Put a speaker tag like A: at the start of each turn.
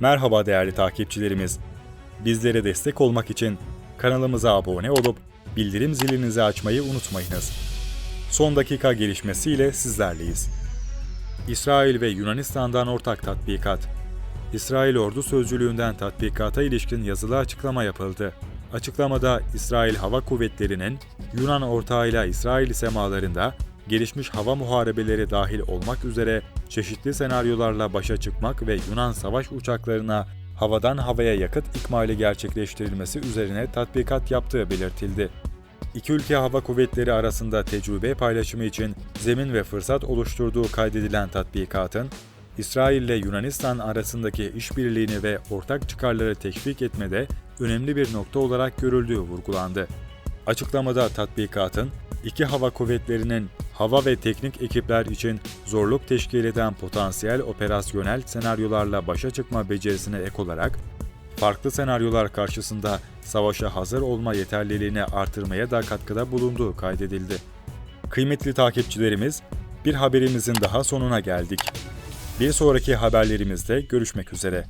A: Merhaba değerli takipçilerimiz. Bizlere destek olmak için kanalımıza abone olup bildirim zilinizi açmayı unutmayınız. Son dakika gelişmesiyle sizlerleyiz. İsrail ve Yunanistan'dan ortak tatbikat. İsrail Ordu Sözcülüğü'nden tatbikata ilişkin yazılı açıklama yapıldı. Açıklamada İsrail Hava Kuvvetleri'nin Yunan ortağıyla İsrail semalarında gelişmiş hava muharebeleri dahil olmak üzere çeşitli senaryolarla başa çıkmak ve Yunan savaş uçaklarına havadan havaya yakıt ikmali gerçekleştirilmesi üzerine tatbikat yaptığı belirtildi. İki ülke hava kuvvetleri arasında tecrübe paylaşımı için zemin ve fırsat oluşturduğu kaydedilen tatbikatın, İsrail ile Yunanistan arasındaki işbirliğini ve ortak çıkarları teşvik etmede önemli bir nokta olarak görüldüğü vurgulandı. Açıklamada tatbikatın, iki hava kuvvetlerinin hava ve teknik ekipler için zorluk teşkil eden potansiyel operasyonel senaryolarla başa çıkma becerisine ek olarak, farklı senaryolar karşısında savaşa hazır olma yeterliliğini artırmaya da katkıda bulunduğu kaydedildi. Kıymetli takipçilerimiz, bir haberimizin daha sonuna geldik. Bir sonraki haberlerimizde görüşmek üzere.